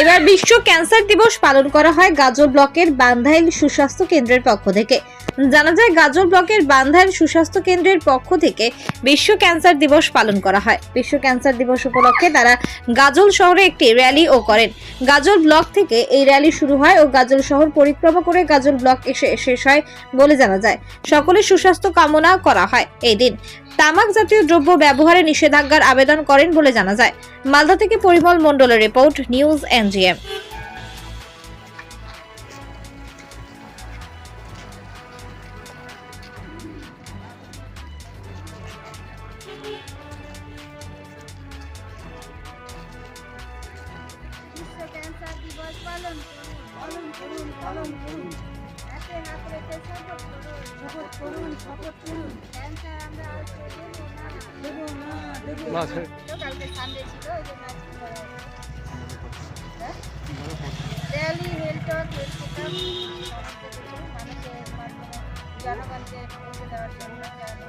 এবার বিশ্ব ক্যান্সার দিবস পালন করা হয় গাজল ব্লকের বান্ধাইল সুস্বাস্থ্য কেন্দ্রের পক্ষ থেকে। জানা যায়, গাজল ব্লকের বান্ধাইল সুস্বাস্থ্য কেন্দ্রের পক্ষ থেকে বিশ্ব ক্যান্সার দিবস পালন করা হয়। বিশ্ব ক্যান্সার দিবস উপলক্ষে তারা গাজল শহরে একটি র্যালিও করেন। গাজল ব্লক থেকে এই র্যালি শুরু হয় ও গাজল শহর পরিক্রমা করে গাজল ব্লক এসে শেষ হয় বলে জানা যায়। সকলের সুস্বাস্থ্য কামনা করা হয় এই দিন। তামাক জাতীয় দ্রব্য ব্যবহারে নিষেধাজ্ঞার আবেদন করেন বলে জানা যায়। মালদা থেকে পরিমল মণ্ডলের রিপোর্ট, নিউজ এনজিএম। বিশ্ব ক্যান্সার দিবস পালন করুন। করুন পালন করুন। হাতে হাত রেখে শপথ করুন। শপথ করুন শপথ করুন। ক্যান্সার আমরা আর দেবো না। দেবো না দেবো কালকে সানডে ছিল ওই জন্য আজকে করা হলো। হ্যাঁ? হেলথ চেকআপ মানুষের মাধ্যমে জনগণকে পৌঁছে দেওয়ার জন্য কেন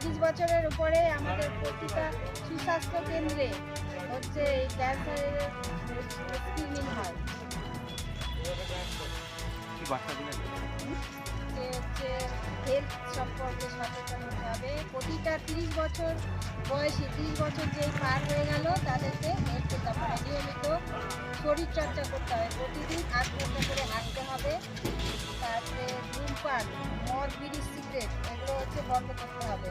তিরিশ বছরের উপরে আমাদের প্রতিটা সুস্বাস্থ্য কেন্দ্রে হচ্ছে এই ক্যান্সারের স্ক্রিনিং হয়। যে হচ্ছে হেলথ সম্পর্কে সচেতন হতে হবে। প্রতিটা তিরিশ বছর বয়সী তিরিশ বছর যেই পার হয়ে গেল তাদেরকে হেলথ চেকআপ মানে নিয়মিত শরীর চর্চা করতে হবে। প্রতিদিন ঘণ্টা করে হাঁটতে হবে। তারপরে ধূমপান মদ বিড়ি সিগারেট বন্ধ করতে হবে।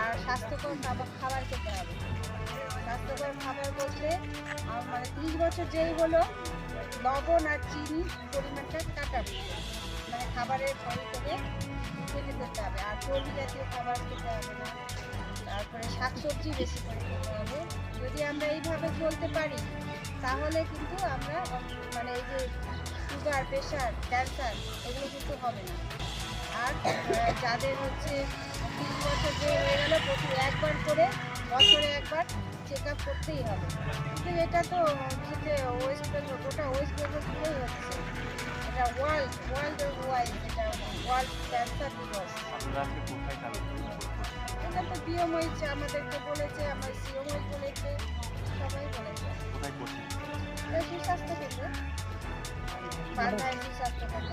আর স্বাস্থ্যকর খাবার খাবার খেতে হবে। স্বাস্থ্যকর খাবার বলতে মানে তিরিশ বছর যেই হলো, লবণ আর চিনি পরিমাণটা কাটাবে মানে খাবারের ফল থেকে কেটে করতে হবে। আর চর্বি জাতীয় খাবার খেতে হবে না। তারপরে শাকসবজি বেশি করে খেতে হবে। যদি আমরা এইভাবে চলতে পারি, তাহলে কিন্তু আমরা মানে এই যে সুগার প্রেশার ক্যান্সার এগুলো কিন্তু হবে না। যাদের হচ্ছে তিরিশ বছর যে হয়ে গেল প্রতি একবার করে বছরে একবার চেক আপ করতেই হবে। কিন্তু এটা তো হচ্ছে ওয়েস্ট বেঙ্গল গোটা ওয়েস্ট বেঙ্গল থেকেই হচ্ছে। এটা ওয়ার্ল্ড ওয়ার্ল্ড ওয়াইড এটা ওয়ার্ল্ড ক্যান্সার দিবস। এটা তো বিএমওই আমাদেরকে বলেছে আমার সিওমই বলেছে সবাই বলেছে। সুস্বাস্থ্য কেন্দ্র। বাংলায় সুস্বাস্থ্য কেন্দ্র।